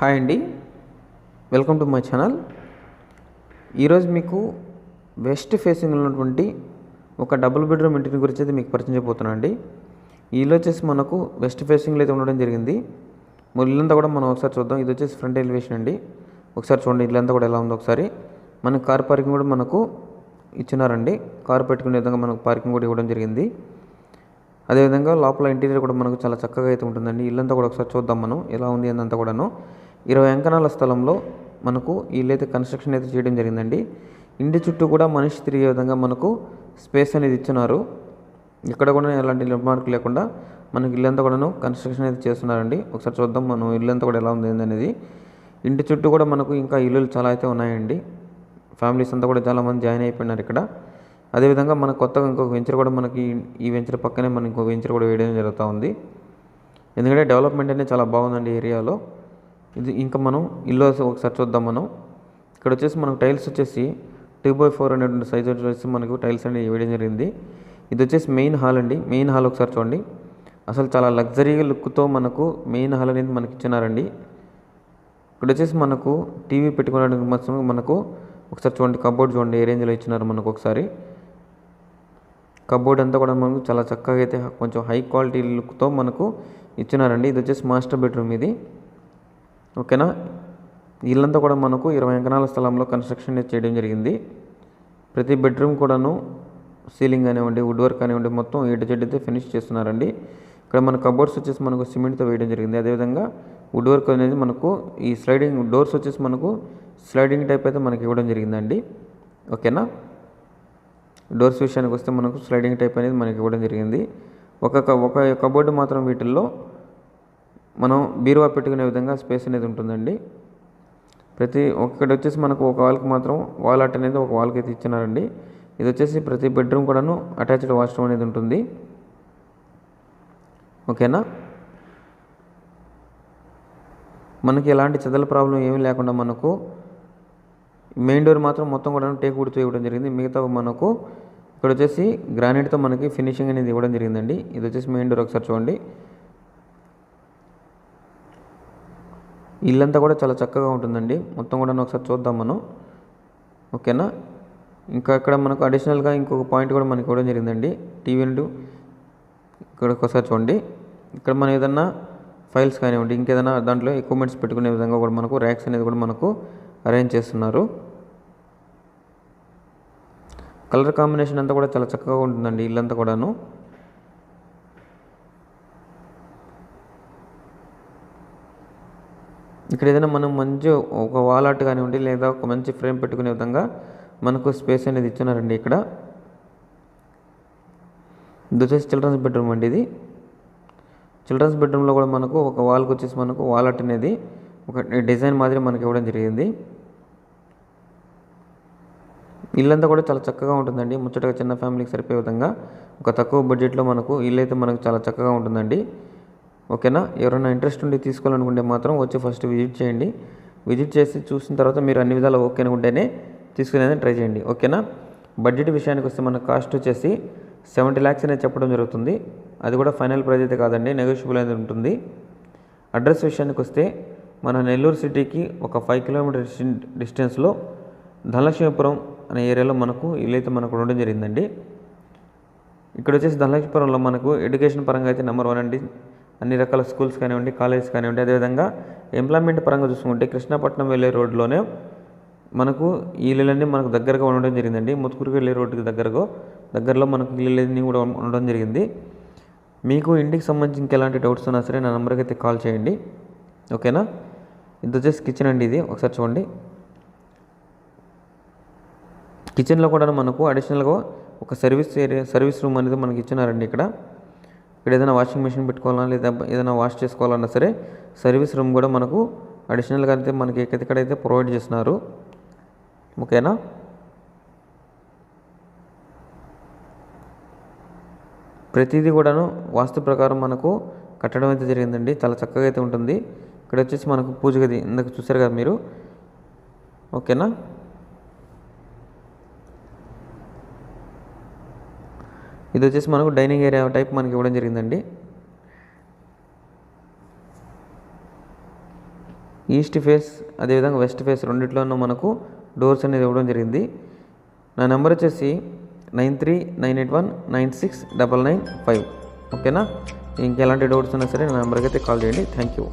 Hi అండి. Welcome to my channel. ఈరోజు మీకు వెస్ట్ ఫేసింగ్ ఉన్నటువంటి ఒక డబుల్ బెడ్రూమ్ ఇంటిని గురించి అయితే మీకు పరిచయం చేయబోతున్నాను అండి. ఇల్లు వచ్చేసి మనకు వెస్ట్ ఫేసింగ్లో అయితే ఉండడం జరిగింది. మరి ఇల్లంతా కూడా మనం ఒకసారి చూద్దాం. ఇది వచ్చేసి ఫ్రంట్ ఎలివేషన్ అండి. ఒకసారి చూడండి ఇల్లంతా కూడా ఎలా ఉందో ఒకసారి. మనకు కార్ పార్కింగ్ కూడా మనకు ఇచ్చినారండి. కారు పెట్టుకునే విధంగా మనకు పార్కింగ్ కూడా ఇవ్వడం జరిగింది. అదేవిధంగా లోపల ఇంటీరియర్ కూడా మనకు చాలా చక్కగా అయితే ఉంటుందండి. ఇల్లంతా కూడా ఒకసారి చూద్దాం మనం. ఎలా ఉంది అదంతా కూడాను. ఇరవై అంకణాల స్థలంలో మనకు ఇల్లు అయితే కన్స్ట్రక్షన్ అయితే చేయడం జరిగిందండి. ఇంటి చుట్టూ కూడా మనిషి తిరిగే విధంగా మనకు స్పేస్ అనేది ఇచ్చినారు ఇక్కడ కూడా ఎలాంటి నిర్మాణాలు లేకుండా మనకి ఇల్లంతా కూడాను కన్స్ట్రక్షన్ అయితే చేస్తున్నారండి. ఒకసారి చూద్దాం మనం ఇల్లంతా కూడా ఎలా ఉంది అనేది. ఇంటి చుట్టూ కూడా మనకు ఇంకా ఇల్లులు చాలా అయితే ఉన్నాయండి. ఫ్యామిలీస్ అంతా కూడా చాలామంది జాయిన్ అయిపోయినారు ఇక్కడ. అదేవిధంగా మన కొత్తగా ఇంకొక వెంచర్ కూడా మనకి ఈ వెంచర్ పక్కనే మనం ఇంకొక వెంచర్ కూడా వేయడం జరుగుతూ ఉంది. ఎందుకంటే డెవలప్మెంట్ అనేది చాలా బాగుందండి ఏరియాలో ఇది ఇంకా మనం ఇల్లు ఒకసారి చూద్దాం మనం. ఇక్కడ వచ్చేసి మనకు టైల్స్ వచ్చేసి టూ బై ఫోర్ అనేటువంటి సైజ్ వచ్చేసి మనకు టైల్స్ అనేది వేయడం జరిగింది. ఇది వచ్చేసి మెయిన్ హాల్ అండి. మెయిన్ హాల్ ఒకసారి చూడండి. అసలు చాలా లగ్జరీ లుక్తో మనకు మెయిన్ హాల్ అనేది మనకి ఇచ్చినారండి. ఇక్కడ వచ్చేసి మనకు టీవీ పెట్టుకోవడానికి మాత్రం మనకు ఒకసారి చూడండి. కబోర్డ్ చూడండి. ఏ రేంజ్లో ఇచ్చినారు మనకు ఒకసారి. కబోర్డ్ అంతా కూడా మనకు చాలా చక్కగా అయితే కొంచెం హై క్వాలిటీ లుక్తో మనకు ఇచ్చినారండి. ఇది వచ్చేసి మాస్టర్ బెడ్రూమ్ ఇది. ఓకేనా? ఇల్లంతా కూడా మనకు ఇరవై అంకణాల స్థలంలో కన్స్ట్రక్షన్ చేయడం జరిగింది. ప్రతి బెడ్రూమ్ కూడాను సీలింగ్ కానివ్వండి వుడ్ వర్క్ కానివ్వండి మొత్తం ఏడు జెడ్ ఫినిష్ చేస్తున్నారండి. ఇక్కడ మన కబోర్డ్స్ వచ్చేసి మనకు సిమెంట్తో వేయడం జరిగింది. అదేవిధంగా వుడ్ వర్క్ అనేది మనకు ఈ స్లైడింగ్ డోర్స్ వచ్చేసి మనకు స్లైడింగ్ టైప్ అయితే మనకి ఇవ్వడం జరిగిందండి. ఓకేనా? డోర్స్ విషయానికి వస్తే మనకు స్లైడింగ్ టైప్ అనేది మనకి ఇవ్వడం జరిగింది. ఒక ఒక కబోర్డు మాత్రం వీటిల్లో మనం బీరువా పెట్టుకునే విధంగా స్పేస్ అనేది ఉంటుందండి. ప్రతి ఒక్కటి వచ్చేసి మనకు ఒక వాల్కి మాత్రం వాల్ అట్ అనేది ఒక వాల్కి అయితే ఇచ్చినారండి. ఇది వచ్చేసి ప్రతి బెడ్రూమ్ కూడాను అటాచ్డ్ వాష్రూమ్ అనేది ఉంటుంది. ఓకేనా? మనకి ఎలాంటి చెదల ప్రాబ్లం ఏమీ లేకుండా మనకు మెయిన్ డోర్ మాత్రం మొత్తం కూడా టేక్ వుడ్తో ఇవ్వడం జరిగింది. మిగతా మనకు ఇక్కడ వచ్చేసి గ్రానైట్తో మనకి ఫినిషింగ్ అనేది ఇవ్వడం జరిగిందండి. ఇది వచ్చేసి మెయిన్ డోర్ ఒకసారి చూడండి. ఇల్లంతా కూడా చాలా చక్కగా ఉంటుందండి. మొత్తం కూడా ఒకసారి చూద్దాం మనం. ఓకేనా? ఇంకా ఇక్కడ మనకు అడిషనల్గా ఇంకొక పాయింట్ కూడా మనకి ఇవ్వడం జరిగిందండి. టీవీ నుండి ఇక్కడ ఒకసారి చూడండి. ఇక్కడ మనం ఏదన్నా ఫైల్స్ కానివ్వండి ఇంకేదైనా దాంట్లో ఎక్విప్మెంట్స్ పెట్టుకునే విధంగా కూడా మనకు ర్యాక్స్ అనేది కూడా మనకు అరేంజ్ చేస్తున్నారు. కలర్ కాంబినేషన్ అంతా కూడా చాలా చక్కగా ఉంటుందండి ఇల్లంతా కూడాను. ఇక్కడ ఏదైనా మనం మంచి ఒక వాల్ ఆర్ట్ కానివ్వండి లేదా ఒక మంచి ఫ్రేమ్ పెట్టుకునే విధంగా మనకు స్పేస్ అనేది ఇచ్చినారండి ఇక్కడ. ఇది చిల్డ్రన్స్ బెడ్రూమ్ అండి ఇది. చిల్డ్రన్స్ బెడ్రూమ్లో కూడా మనకు ఒక వాల్కి వచ్చేసి మనకు వాల్ ఆర్ట్ అనేది ఒక డిజైన్ మాదిరి మనకి ఇవ్వడం జరిగింది. ఇల్లంతా కూడా చాలా చక్కగా ఉంటుందండి. ముచ్చటగా చిన్న ఫ్యామిలీకి సరిపోయే విధంగా ఒక తక్కువ బడ్జెట్లో మనకు ఇల్లు అయితే మనకు చాలా చక్కగా ఉంటుందండి. ఓకేనా? ఎవరైనా ఇంట్రెస్ట్ ఉండి తీసుకోవాలనుకుంటే మాత్రం వచ్చి ఫస్ట్ విజిట్ చేయండి. విజిట్ చేసి చూసిన తర్వాత మీరు అన్ని విధాలు ఓకే అనుకుంటేనే తీసుకునేది ట్రై చేయండి. ఓకేనా? బడ్జెట్ విషయానికి వస్తే మన కాస్ట్ వచ్చేసి సెవెంటీ ల్యాక్స్ అనేది చెప్పడం జరుగుతుంది. అది కూడా ఫైనల్ ప్రైజ్ అయితే కాదండి నెగోషియబుల్ అనేది ఉంటుంది. అడ్రస్ విషయానికి వస్తే మన నెల్లూరు సిటీకి ఒక ఫైవ్ కిలోమీటర్ డిస్టెన్స్లో ధనలక్ష్మీపురం అనే ఏరియాలో మనకు ఇల్లు అయితే మనకు ఉండడం జరిగిందండి. ఇక్కడ వచ్చేసి ధనలక్ష్మీపురంలో మనకు ఎడ్యుకేషన్ పరంగా అయితే నెంబర్ వన్ అండి. అన్ని రకాల స్కూల్స్ కానివ్వండి కాలేజెస్ కానివ్వండి అదేవిధంగా ఎంప్లాయ్మెంట్ పరంగా చూసుకుంటే కృష్ణపట్నం వెళ్ళే రోడ్లోనే మనకు ఈ ఇల్లులన్నీ మనకు దగ్గరగా ఉండడం జరిగిందండి. ముత్తుకూరుకు వెళ్ళే రోడ్డుకి దగ్గరగా దగ్గరలో మనకు ఇళ్ళన్నీ కూడా ఉండడం జరిగింది. మీకు ఇంటికి సంబంధించి ఇంకెలాంటి డౌట్స్ ఉన్నా సరే నా నెంబర్కి అయితే కాల్ చేయండి. ఓకేనా? ఇది వచ్చేసి కిచెన్ అండి ఇది. ఒకసారి చూడండి. కిచెన్లో కూడా మనకు అడిషనల్గా ఒక సర్వీస్ ఏరియా సర్వీస్ రూమ్ అనేది మనకి ఇచ్చినారండి ఇక్కడ. ఇక్కడ ఏదైనా వాషింగ్ మిషన్ పెట్టుకోవాలన్నా లేదా ఏదైనా వాష్ చేసుకోవాలన్నా సరే సర్వీస్ రూమ్ కూడా మనకు అడిషనల్గా అయితే మనకి ఎక్కడైతే ప్రొవైడ్ చేస్తున్నారు. ఓకేనా ప్రతిదీ కూడాను వాస్తు ప్రకారం మనకు కట్టడం అయితే జరిగిందండి. చాలా చక్కగా అయితే ఉంటుంది. ఇక్కడ వచ్చేసి మనకు పూజ గది ఇందాక చూసారు కదా మీరు. ఓకేనా ఇది వచ్చేసి మనకు డైనింగ్ ఏరియా టైప్ మనకి ఇవ్వడం జరిగిందండి. ఈస్ట్ ఫేస్ అదేవిధంగా వెస్ట్ ఫేస్ రెండిట్లోనూ మనకు డోర్స్ అనేది ఇవ్వడం జరిగింది. నా నెంబర్ వచ్చేసి nine three nine eight one nine six double nine five. ఓకేనా? ఇంకెలాంటి డౌట్స్ ఉన్నా సరే నా నెంబర్కి అయితే కాల్ చేయండి. Thank you.